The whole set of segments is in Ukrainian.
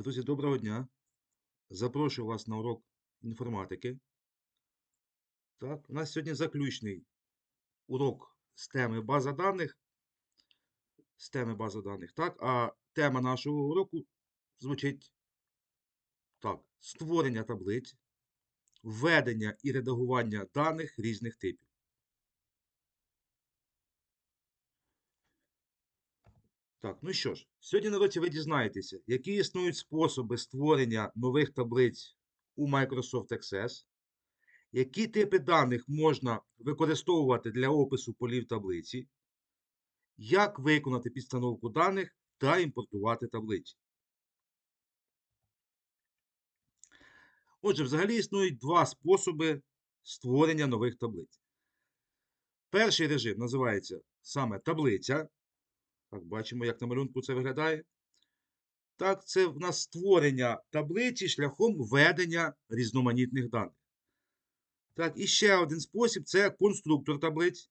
Друзі, доброго дня. Запрошую вас на урок інформатики. Так, у нас сьогодні заключний урок з теми база даних. З теми база даних. Так, а тема нашого уроку звучить так: створення таблиць, введення і редагування даних різних типів. Так, ну що ж, сьогодні на уроці ви дізнаєтеся, які існують способи створення нових таблиць у Microsoft Access, які типи даних можна використовувати для опису полів таблиці, як виконати підстановку даних та імпортувати таблиці. Отже, взагалі існують два способи створення нових таблиць. Перший режим називається саме таблиця. Так, бачимо, як на малюнку це виглядає. Так, це в нас створення таблиці шляхом введення різноманітних даних. Так, і ще один спосіб це конструктор таблиць.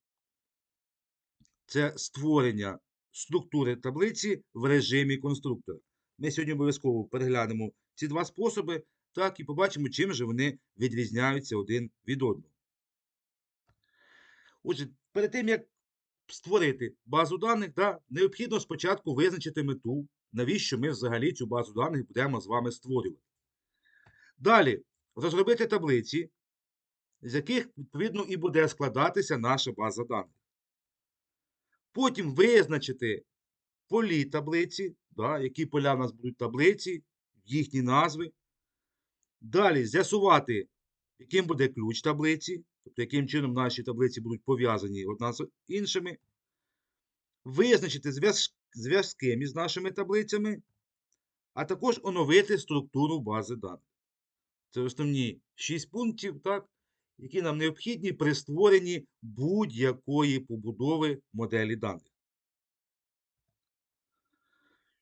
Це створення структури таблиці в режимі конструктора. Ми сьогодні обов'язково переглянемо ці два способи, так, і побачимо, чим же вони відрізняються один від одного. Отже, перед тим, як створити базу даних, да, необхідно спочатку визначити мету, навіщо ми взагалі цю базу даних будемо з вами створювати. Далі розробити таблиці, з яких, відповідно, і буде складатися наша база даних. Потім визначити полі таблиці, да, які поля в нас будуть таблиці, їхні назви. Далі з'ясувати, яким буде ключ таблиці, тобто яким чином наші таблиці будуть пов'язані одна з іншими. Визначити зв'язки між нашими таблицями, а також оновити структуру бази даних. Це основні 6 пунктів, так, які нам необхідні при створенні будь-якої побудови моделі даних.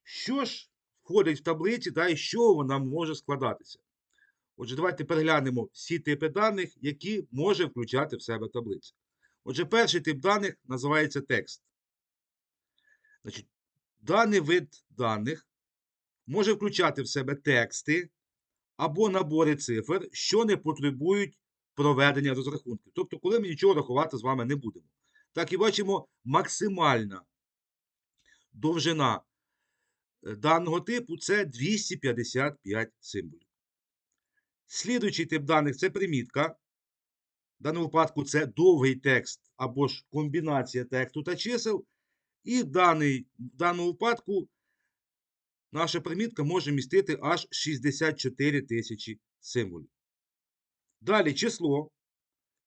Що ж входить в таблиці та і що вона може складатися? Отже, давайте переглянемо всі типи даних, які може включати в себе таблиця. Отже, перший тип даних називається текст. Значить, даний вид даних може включати в себе тексти або набори цифр, що не потребують проведення розрахунків. Тобто, коли ми нічого рахувати з вами не будемо. Так і бачимо, максимальна довжина е, даного типу це 255 символів. Слідуючий тип даних це примітка. В даному випадку це довгий текст або ж комбінація тексту та чисел. І в, даний, в даному випадку наша примітка може містити аж 64 тисячі символів. Далі число.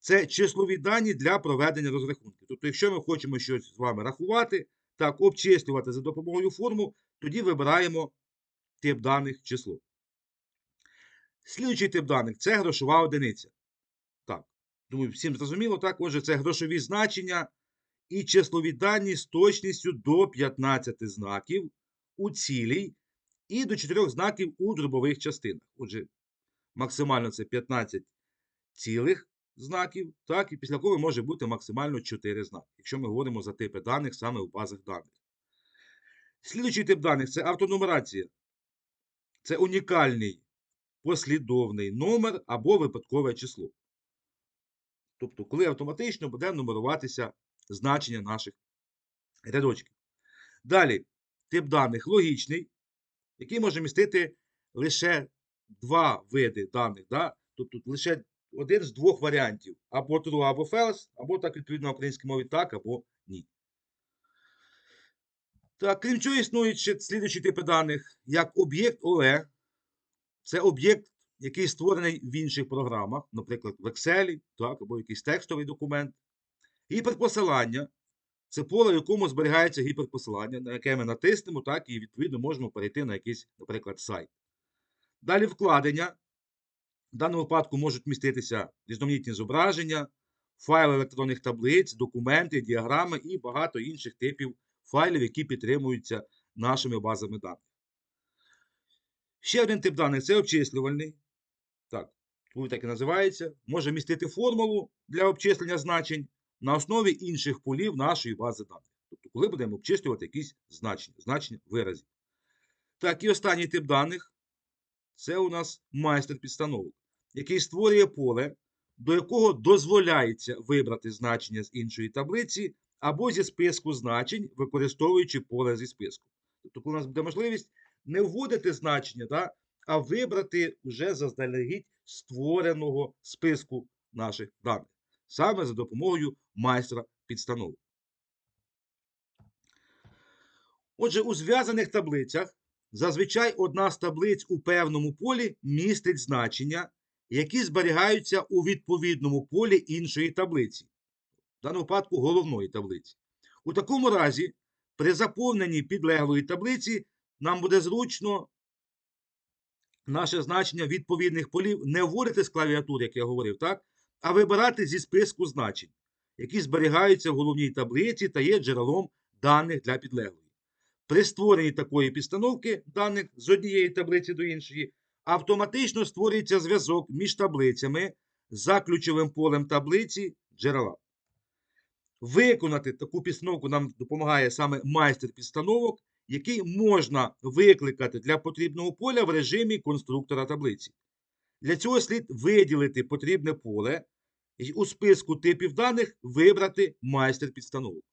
Це числові дані для проведення розрахунків. Тобто, якщо ми хочемо щось з вами рахувати, так, обчислювати за допомогою форму, тоді вибираємо тип даних число. Слідуючий тип даних це грошова одиниця. Так, думаю, всім зрозуміло, так? Отже, це грошові значення і числові дані з точністю до 15 знаків у цілій і до 4 знаків у дробових частинах. Отже, максимально це 15 цілих знаків, так, і після кого може бути максимально 4 знаки, якщо ми говоримо за типи даних саме у базах даних. Слідуючий тип даних це автонумерація. Це унікальний послідовний номер або випадкове число. Тобто, коли автоматично буде нумеруватися значення наших рядочків. Далі, тип даних логічний, який може містити лише два види даних. Да? Тобто лише один з двох варіантів: або true, або false, або так відповідно на українській мові так, або ні. Так, крім чого, існують ще слідуючі типи даних, як об'єкт OE. Це об'єкт, який створений в інших програмах, наприклад, в Excel, так, або якийсь текстовий документ. Гіперпосилання це поле, в якому зберігається гіперпосилання, на яке ми натиснемо, так, і відповідно можемо перейти на якийсь, наприклад, сайт. Далі вкладення. В даному випадку можуть міститися різноманітні зображення, файли електронних таблиць, документи, діаграми і багато інших типів файлів, які підтримуються нашими базами даних. Ще один тип даних це обчислювальний. Так, так і називається. Може містити формулу для обчислення значень на основі інших полів нашої бази даних. Тобто, коли будемо обчислювати якісь значення, значення виразів. Так, і останній тип даних це у нас майстер підстановок, який створює поле, до якого дозволяється вибрати значення з іншої таблиці або зі списку значень, використовуючи поле зі списку. Тобто, коли у нас буде можливість не вводити значення, да, а вибрати вже заздалегідь створеного списку наших даних, саме за допомогою майстра підстановок. Отже, у зв'язаних таблицях зазвичай одна з таблиць у певному полі містить значення, які зберігаються у відповідному полі іншої таблиці, в даному випадку головної таблиці. У такому разі, при заповненні підлеглої таблиці нам буде зручно наше значення відповідних полів не вводити з клавіатури, як я говорив, так? а вибирати зі списку значень, які зберігаються в головній таблиці та є джерелом даних для підлеглої. При створенні такої підстановки даних з однієї таблиці до іншої автоматично створюється зв'язок між таблицями за ключовим полем таблиці джерела. Виконати таку підстановку нам допомагає саме майстер підстановок, який можна викликати для потрібного поля в режимі конструктора таблиці. Для цього слід виділити потрібне поле і у списку типів даних вибрати майстер підстановок.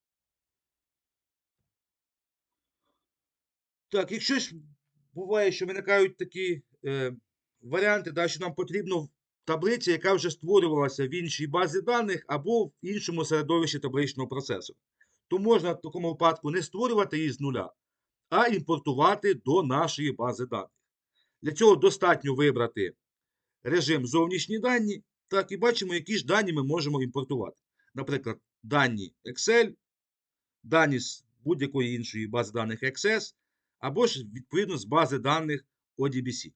Так, якщо ж буває, що виникають такі е, варіанти, да, що нам потрібно таблиця, яка вже створювалася в іншій базі даних або в іншому середовищі табличного процесу, то можна в такому випадку не створювати її з нуля, а імпортувати до нашої бази даних. Для цього достатньо вибрати режим зовнішні дані, так, і бачимо, які ж дані ми можемо імпортувати. Наприклад, дані Excel, дані з будь-якої іншої бази даних Access, або ж відповідно з бази даних ODBC.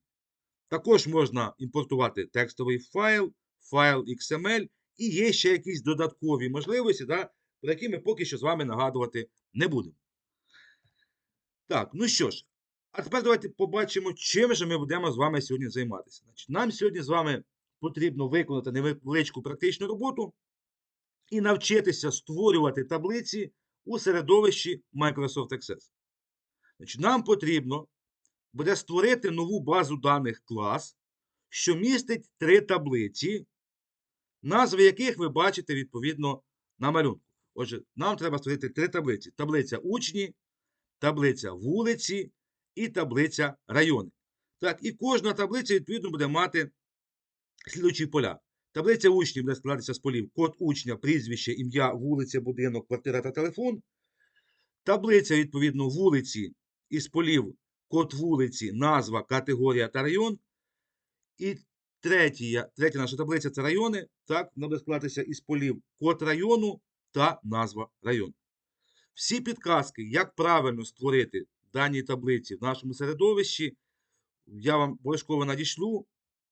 Також можна імпортувати текстовий файл, файл XML, і є ще якісь додаткові можливості, да, про які ми поки що з вами нагадувати не будемо. Так, ну що ж, а тепер давайте побачимо, чим же ми будемо з вами сьогодні займатися. Значить, Нам сьогодні з вами потрібно виконати невеличку практичну роботу і навчитися створювати таблиці у середовищі Microsoft Access. Значить, Нам потрібно буде створити нову базу даних клас, що містить три таблиці, назви яких ви бачите відповідно на малюнку. Отже, нам треба створити три таблиці: таблиця учні, таблиця вулиці і таблиця райони. Так, і кожна таблиця, відповідно, буде мати слідучі поля. Таблиця учнів буде складатися з полів код учня, прізвище, ім'я, вулиця, будинок, квартира та телефон. Таблиця, відповідно, вулиці із полів код вулиці, назва, категорія та район. І третя, третя наша таблиця це райони. Так, вона буде складатися із полів код району та назва району. Всі підказки, як правильно створити дані таблиці в нашому середовищі, я вам обов'язково надішлю.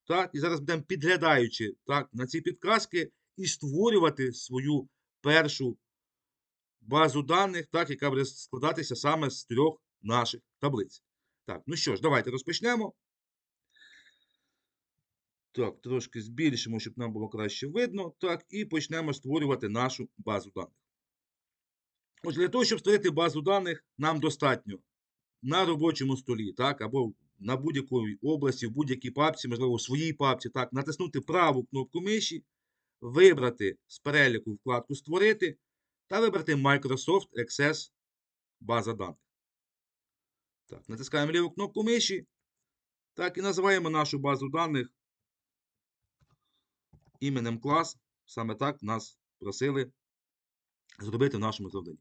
Так, і зараз будемо підглядаючи так, на ці підказки і створювати свою першу базу даних, так, яка буде складатися саме з трьох наших таблиць. Так, ну що ж, давайте розпочнемо. Так, трошки збільшимо, щоб нам було краще видно. Так, і почнемо створювати нашу базу даних. Отже, для того, щоб створити базу даних, нам достатньо на робочому столі, так, або на будь-якій області, в будь-якій папці, можливо, у своїй папці, так, натиснути праву кнопку миші, вибрати з переліку вкладку Створити та вибрати Microsoft Access база даних. Так, Натискаємо ліву кнопку миші. Так, і називаємо нашу базу даних іменем клас. Саме так нас просили зробити в нашому завданні.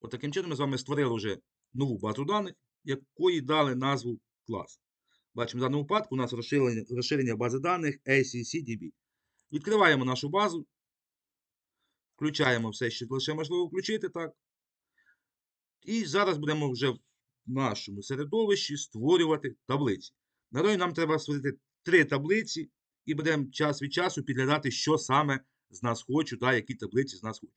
От таким чином ми з вами створили вже нову базу даних, якої дали назву клас. Бачимо, в даному випадку у нас розширення, розширення бази даних ACCDB. Відкриваємо нашу базу. Включаємо все, що лише можливо включити. так. І зараз будемо вже в нашому середовищі створювати таблиці. Надалі нам треба створити три таблиці, і будемо час від часу підглядати, що саме з нас хочуть, які таблиці з нас хочуть.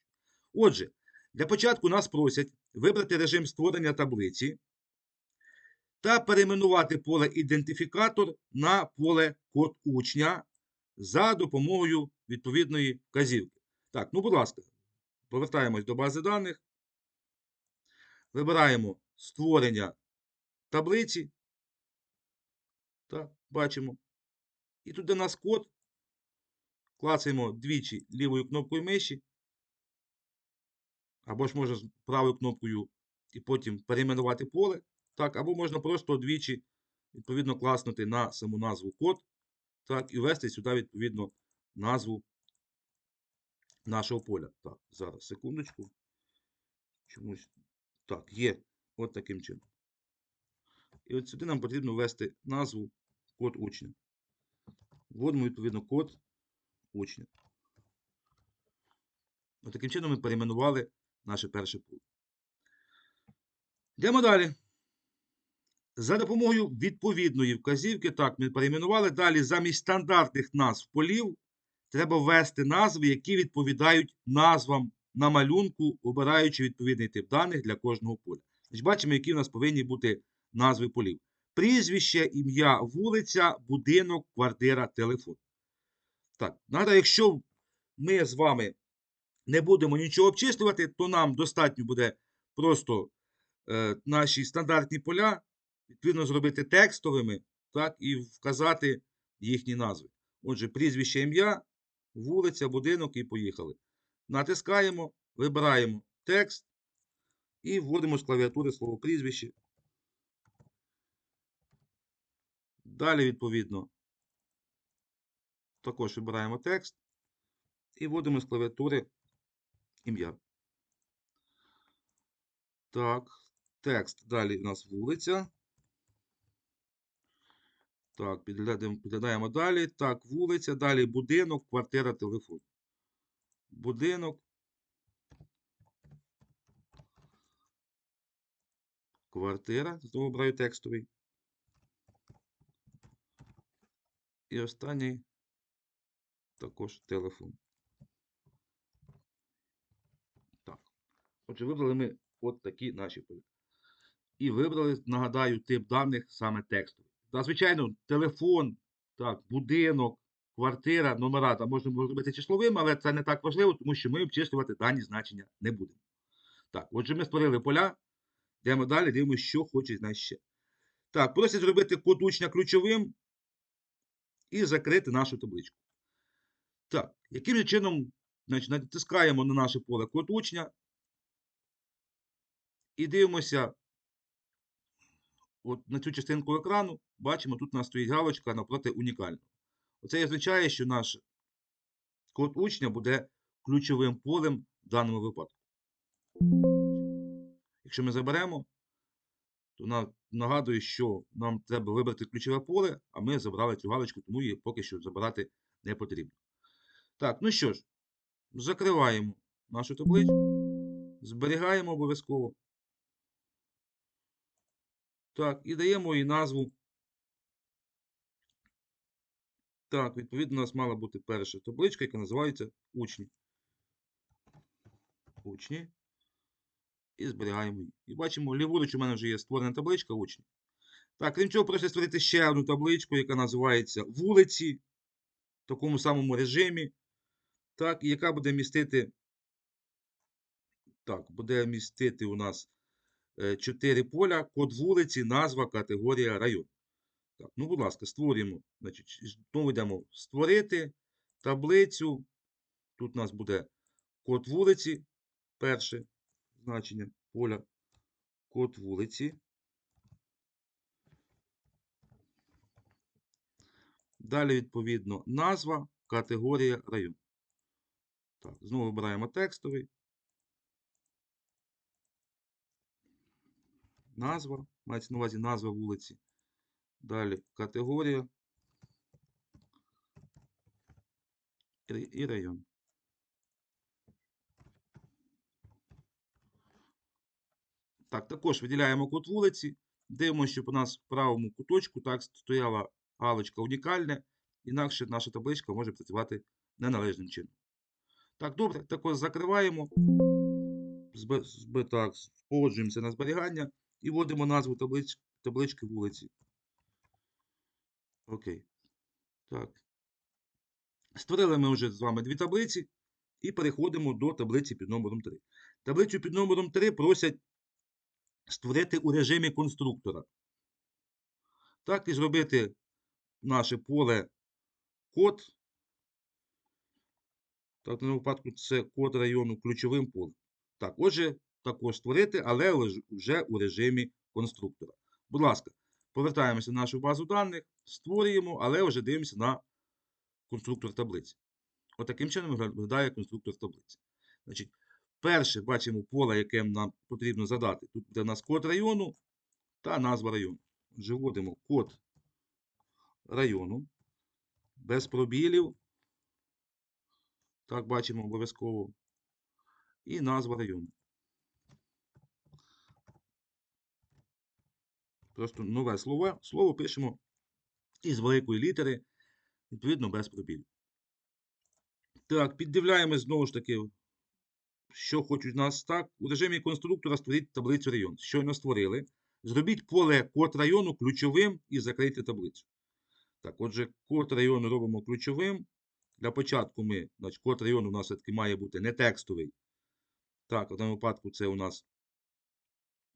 Отже, для початку нас просять вибрати режим створення таблиці та перейменувати поле ідентифікатор на поле код учня за допомогою відповідної вказівки. Так, ну, будь ласка, повертаємось до бази даних. Вибираємо створення таблиці. Так. Бачимо. І тут у нас код. Клацаємо двічі лівою кнопкою миші. Або ж можна правою кнопкою і потім перейменувати поле. Так, або можна просто двічі, відповідно, класнути на саму назву код. Так, і ввести сюди, відповідно, назву нашого поля. Так, зараз, секундочку. Чомусь. Так, є. От таким чином. І от сюди нам потрібно ввести назву код учня. Вводимо, відповідно, код учня. От таким чином ми перейменували наше перше поле. Йдемо далі. За допомогою відповідної вказівки, так, ми перейменували. Далі замість стандартних назв полів треба ввести назви, які відповідають назвам на малюнку, обираючи відповідний тип даних для кожного поля. Значить, бачимо, які в нас повинні бути назви полів. Прізвище, ім'я, вулиця, будинок, квартира, телефон. Так, нагадаю, якщо ми з вами не будемо нічого обчислювати, то нам достатньо буде просто е, наші стандартні поля, відповідно, зробити текстовими, так, і вказати їхні назви. Отже, прізвище, ім'я, вулиця, будинок і поїхали. Натискаємо, вибираємо текст і вводимо з клавіатури слово прізвище. Далі, відповідно, також вибираємо текст і вводимо з клавіатури ім'я. Так, текст. Далі у нас вулиця. Так, підглядаємо, далі. Так, вулиця, далі будинок, квартира, телефон. Будинок. Квартира. Знову обираю текстовий. І останній також телефон. Отже, вибрали ми от такі наші поля. І вибрали, нагадаю, тип даних саме текстовий. Та, звичайно, телефон, так, будинок, квартира, номера, там можна зробити числовим, але це не так важливо, тому що ми обчислювати дані значення не будемо. Так, отже, ми створили поля. Йдемо далі, дивимося, що хоче нас ще. Так, просять зробити код учня ключовим і закрити нашу табличку. Так, яким же чином значить, натискаємо на наше поле код учня і дивимося от на цю частинку екрану. Бачимо, тут у нас стоїть галочка навпроти унікального. Оце і означає, що наш код учня буде ключовим полем в даному випадку. Якщо ми заберемо, то на- нагадую, що нам треба вибрати ключове поле, а ми забрали цю галочку, тому її поки що забирати не потрібно. Так, ну що ж, закриваємо нашу табличку, зберігаємо обов'язково. Так, і даємо їй назву. Так, відповідно, у нас мала бути перша табличка, яка називається учні. Учні. І зберігаємо її. І бачимо, ліворуч у мене вже є створена табличка учні. Так, крім цього, просять створити ще одну табличку, яка називається вулиці в такому самому режимі. Так, і яка буде містити. Так, буде містити у нас 4 поля, код вулиці, назва, категорія, район. Так, ну, будь ласка, створюємо. Значить, знову йдемо створити таблицю. Тут у нас буде код вулиці, перше значення поля, код вулиці. Далі, відповідно, назва, категорія, район. Так, знову вибираємо текстовий. Назва, мається на увазі назва вулиці. Далі категорія і район. Так, також виділяємо код вулиці. Дивимося, щоб у нас в правому куточку так стояла галочка унікальне, інакше наша табличка може працювати неналежним чином. Так, добре, також закриваємо. Так, погоджуємося на зберігання і вводимо назву таблич, таблички вулиці. Окей. Так. Створили ми вже з вами дві таблиці і переходимо до таблиці під номером 3. Таблицю під номером 3 просять створити у режимі конструктора. Так, і зробити наше поле код. Так, даному випадку це код району ключовим полем. Так, отже, також створити, але вже у режимі конструктора. Будь ласка, повертаємося в нашу базу даних, створюємо, але вже дивимося на конструктор таблиці. Отаким чином виглядає конструктор таблиці. Значить, перше бачимо поле, яке нам потрібно задати. Тут буде у нас код району та назва району. Отже, вводимо код району без пробілів. Так, бачимо обов'язково. І назва району. Просто нове слово, слово пишемо із великої літери, відповідно, без пробілів. Так, піддивляємось знову ж таки, що хочуть нас так. У режимі конструктора створіть таблицю район. Щойно створили. Зробіть поле код району ключовим і закрийте таблицю. Так, отже, код району робимо ключовим. Для початку ми, значить, код району у нас все-таки має бути не текстовий. Так, в даному випадку це у нас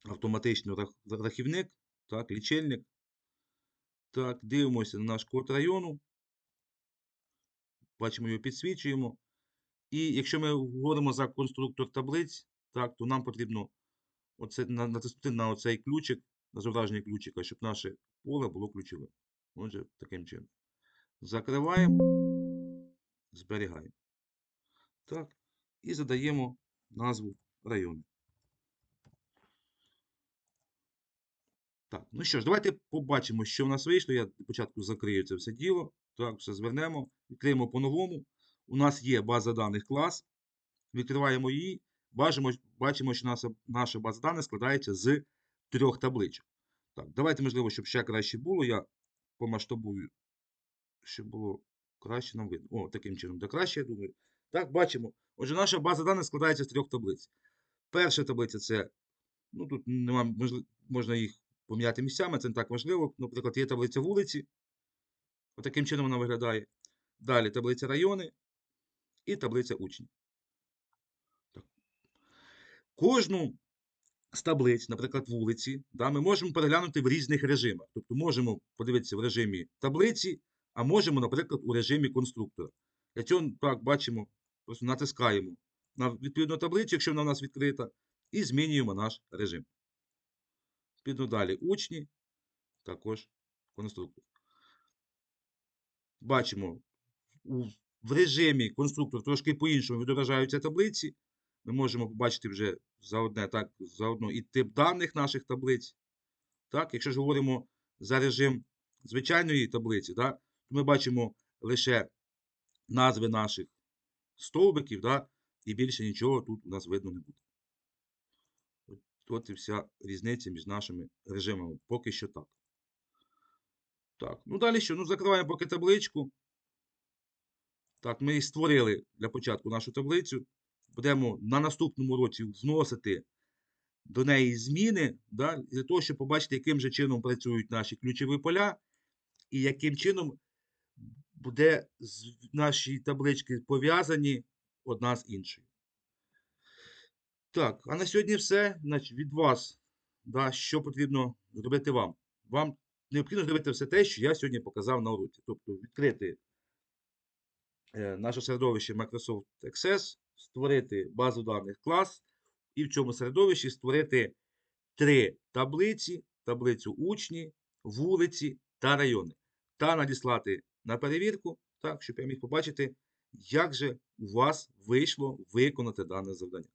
автоматичний рахівник, так, лічильник. Так, дивимося на наш код району. Бачимо, його підсвічуємо. І якщо ми говоримо за конструктор таблиць, так, то нам потрібно оце, натиснути на оцей ключик, на зображення ключика, щоб наше поле було ключовим. Отже, таким чином. Закриваємо, зберігаємо. Так. І задаємо назву району. Так, ну що ж, давайте побачимо, що в нас вийшло. Я спочатку закрию це все діло. Так, все звернемо. Відкриємо по-новому. У нас є база даних клас. Відкриваємо її. Бачимо, бачимо що наша, наша база даних складається з трьох табличок. Так, давайте, можливо, щоб ще краще було. Я помасштабую, щоб було краще нам видно. О, таким чином, де краще, я думаю. Так, бачимо. Отже, наша база даних складається з трьох таблиць. Перша таблиця це, ну тут нема, можна їх поміняти місцями, це не так важливо. Наприклад, є таблиця вулиці. Отаким чином вона виглядає. Далі таблиця райони і таблиця учнів. Кожну з таблиць, наприклад, вулиці, да, ми можемо переглянути в різних режимах. Тобто можемо подивитися в режимі таблиці, а можемо, наприклад, у режимі конструктора. Для цього так бачимо, просто натискаємо на відповідну таблицю, якщо вона у нас відкрита, і змінюємо наш режим. Піду далі учні, також конструктор. Бачимо, в режимі конструктор трошки по-іншому відображаються таблиці. Ми можемо побачити вже заодне, так, заодно і тип даних наших таблиць. Так, якщо ж говоримо за режим звичайної таблиці, да, то ми бачимо лише назви наших стовбиків, да, і більше нічого тут у нас видно не буде. От, і вся різниця між нашими режимами. Поки що так. Так, ну далі що? Ну, закриваємо поки табличку. Так, ми і створили для початку нашу таблицю. Будемо на наступному році вносити до неї зміни, да, для того, щоб побачити, яким же чином працюють наші ключові поля, і яким чином буде наші таблички пов'язані одна з іншою. Так, а на сьогодні все. Значить, від вас, да, що потрібно зробити вам? Вам необхідно зробити все те, що я сьогодні показав на уроці. Тобто відкрити е, наше середовище Microsoft Access, створити базу даних клас, і в цьому середовищі створити три таблиці: таблицю учні, вулиці та райони. Та надіслати на перевірку, так, щоб я міг побачити, як же у вас вийшло виконати дане завдання.